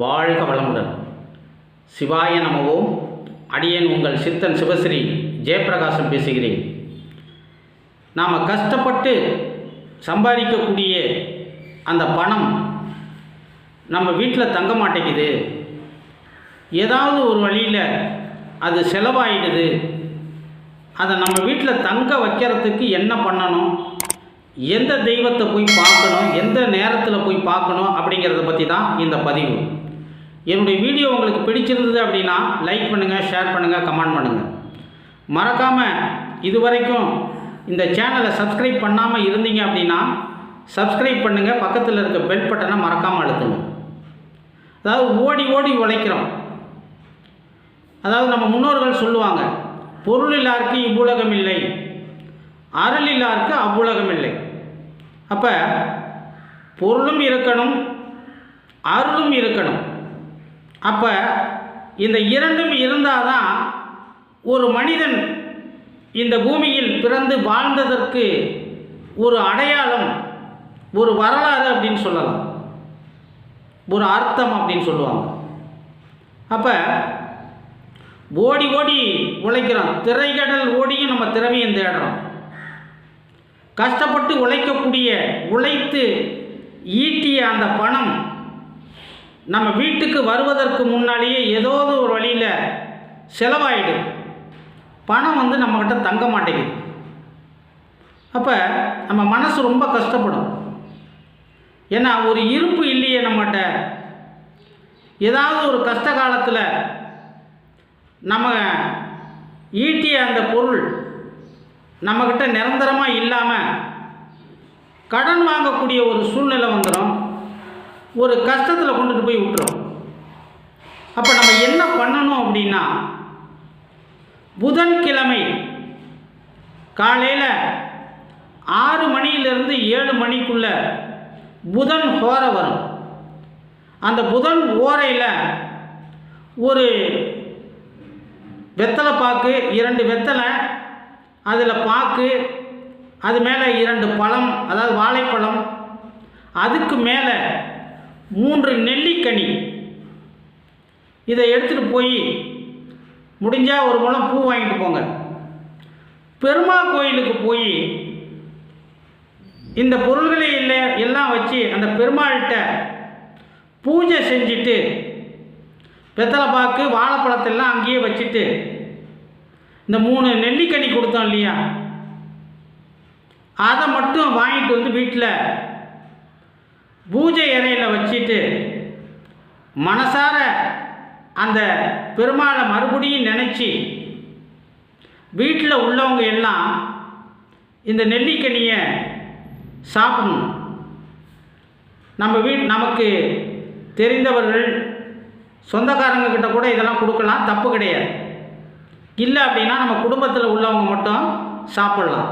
வாழ்க வளமுடன். சிவாய நமவோம் அடியேன் உங்கள் சித்தன் சிவஸ்ரீ ஜெயபிரகாசம் பேசுகிறேன். நாம் கஷ்டப்பட்டு சம்பாதிக்கக்கூடிய அந்த பணம் நம்ம வீட்டில் தங்க மாட்டேங்குது. ஏதாவது ஒரு வழியில் அது செலவாயிடுது. அதை நம்ம வீட்டில் தங்க வைக்கிறதுக்கு என்ன பண்ணணும்? எந்த தெய்வத்தை போய் பார்க்கணும்? எந்த நேரத்தில் போய் பார்க்கணும்? அப்படிங்கிறத பற்றி தான் இந்த பதிவு. என்னுடைய வீடியோ உங்களுக்கு பிடிச்சிருந்தது அப்படின்னா லைக் பண்ணுங்கள் ஷேர் பண்ணுங்கள் கமெண்ட் பண்ணுங்கள் மறக்காமல் இதுவரைக்கும் இந்த சேனலை சப்ஸ்கிரைப் பண்ணாமல் இருந்தீங்க அப்படின்னா சப்ஸ்கிரைப் பண்ணுங்கள் பக்கத்தில் இருக்க பெல் பட்டனை மறக்காமல் அழுத்துங்க. அதாவது ஓடி ஓடி உழைக்கிறோம். அதாவது நம்ம முன்னோர்கள் சொல்லுவாங்க பொருள் இல்லாருக்கு இவ்வுலகம் இல்லை அருள் இல்லாருக்கு அவ்வுலகம் இல்லை. அப்போ பொருளும் இருக்கணும் அருளும் இருக்கணும். அப்போ இந்த இரண்டும் இருந்தால் தான் ஒரு மனிதன் இந்த பூமியில் பிறந்து வாழ்ந்ததற்கு ஒரு அடையாளம் ஒரு வரலாறு அப்படின்னு சொல்லலாம். ஒரு அர்த்தம் அப்படின்னு சொல்லுவாங்க. அப்போ ஓடி ஓடி உழைக்கிறோம் திரைக்கடல் ஓடியும் நம்ம திறமையும் தேடுறோம். கஷ்டப்பட்டு உழைக்கக்கூடிய உழைத்து ஈட்டிய அந்த பணம் நம்ம வீட்டுக்கு வருவதற்கு முன்னாலேயே ஏதோ ஒரு வழியில் செலவாயிடும் பணம் வந்து நம்மக்கிட்ட தங்க மாட்டேங்குது. அப்போ நம்ம மனசு ரொம்ப கஷ்டப்படும். ஏன்னா ஒரு இருப்பு இல்லையே நம்மகிட்ட. ஏதாவது ஒரு கஷ்ட காலத்தில் நம்ம ஈட்டிய அந்த பொருள் நம்மக்கிட்ட நிரந்தரமாக இல்லாமல் கடன் வாங்கக்கூடிய ஒரு சூழ்நிலை வந்துடும் ஒரு கஷ்டத்தில் கொண்டுட்டு போய் விட்டுரும். அப்போ நம்ம என்ன பண்ணணும் அப்படின்னா புதன்கிழமை காலையில் ஆறு மணியிலிருந்து ஏழு மணிக்குள்ள புதன் ஓரை வரும். அந்த புதன் ஓரையில் ஒரு வெத்தலை பாக்கு இரண்டு வெத்தலை அதில் பாக்கு அது மேலே இரண்டு பழம் அதாவது வாழைப்பழம் அதுக்கு மேலே மூன்று நெல்லிக்கனி. இதை எடுத்துகிட்டு போய் முடிஞ்சால் ஒரு மூலம் பூ வாங்கிட்டு போங்க. பெருமாள் கோயிலுக்கு போய் இந்த பொருள்களை இல்லை எல்லாம் வச்சு அந்த பெருமாள்கிட்ட பூஜை செஞ்சுட்டு வெத்தலை பாக்கு வாழைப்பழத்தெல்லாம் அங்கேயே வச்சுட்டு இந்த மூணு நெல்லிக்கனி கொடுத்தோம் இல்லையா? அதை மட்டும் வாங்கிட்டு வந்து வீட்டில் பூஜை இறையில் வச்சுட்டு மனசார அந்த பெருமாளை மறுபடியும் நினச்சி வீட்டில் உள்ளவங்க எல்லாம் இந்த நெல்லிக்கனியை சாப்பிடணும். நம்ம வீட் நமக்கு தெரிந்தவர்கள் சொந்தக்காரங்கக்கிட்ட கூட இதெல்லாம் கொடுக்கலாம் தப்பு கிடையாது. இல்லை அப்படின்னா நம்ம குடும்பத்தில் உள்ளவங்க மட்டும் சாப்பிடலாம்.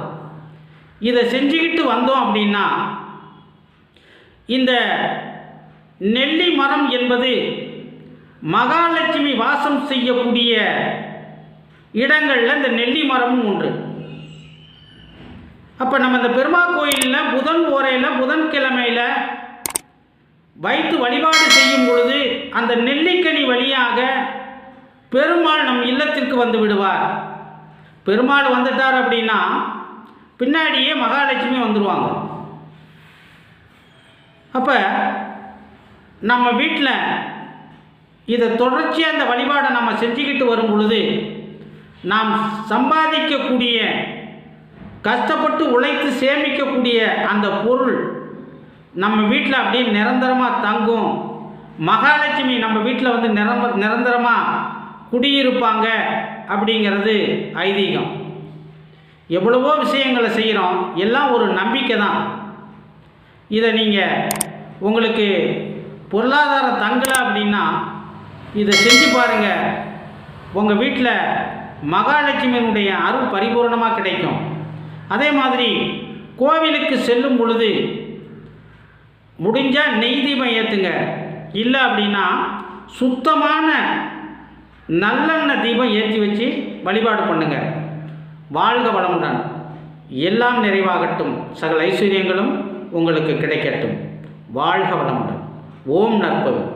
இதை செஞ்சுக்கிட்டு வந்தோம் அப்படின்னா இந்த நெல்லி மரம் என்பது மகாலட்சுமி வாசம் செய்யக்கூடிய இடங்களில் இந்த நெல்லி மரமும் உண்டு. அப்போ நம்ம இந்த பெருமாள் கோயிலில் புதன் ஓரையில் புதன்கிழமையில் வைத்து வழிபாடு செய்யும் பொழுது அந்த நெல்லிக்கனி வழியாக பெருமாள் நம் இல்லத்திற்கு வந்து விடுவார். பெருமாள் வந்துட்டார் அப்படின்னா பின்னாடியே மகாலட்சுமி வந்துடுவாங்க அப்போ நம்ம வீட்டில் இதை தொடர்ச்சியாக அந்த வழிபாடை நம்ம செஞ்சுக்கிட்டு வரும் பொழுது நாம் சம்பாதிக்கக்கூடிய கஷ்டப்பட்டு உழைத்து சேமிக்கக்கூடிய அந்த பொருள் நம்ம வீட்டில் அப்படியே நிரந்தரமாக தங்கும். மகாலட்சுமி நம்ம வீட்டில் வந்து நிரம்ப நிரந்தரமாக குடியிருப்பாங்க அப்படிங்கிறது ஐதீகம். எவ்வளவோ விஷயங்களை செய்கிறோம் எல்லாம் ஒரு நம்பிக்கை தான் இதை நீங்கள் உங்களுக்கு பொருளாதாரம் தங்கலை அப்படின்னா இதை செஞ்சு பாருங்கள் உங்கள் வீட்டில் மகாலட்சுமியினுடைய அருள் பரிபூர்ணமாக கிடைக்கும். அதே மாதிரி கோவிலுக்கு செல்லும் பொழுது முடிஞ்சால் நெய் தீபம் ஏற்றுங்க இல்லை அப்படின்னா சுத்தமான நல்லெண்ணெய் தீபம் ஏற்றி வச்சு வழிபாடு பண்ணுங்க. வாழ்க வளமுடன். எல்லாம் நிறைவாகட்டும். சகல ஐஸ்வர்யங்களும் உங்களுக்கு கிடைக்கட்டும். வாழ்க வளமுடன். ஓம் நற்பவி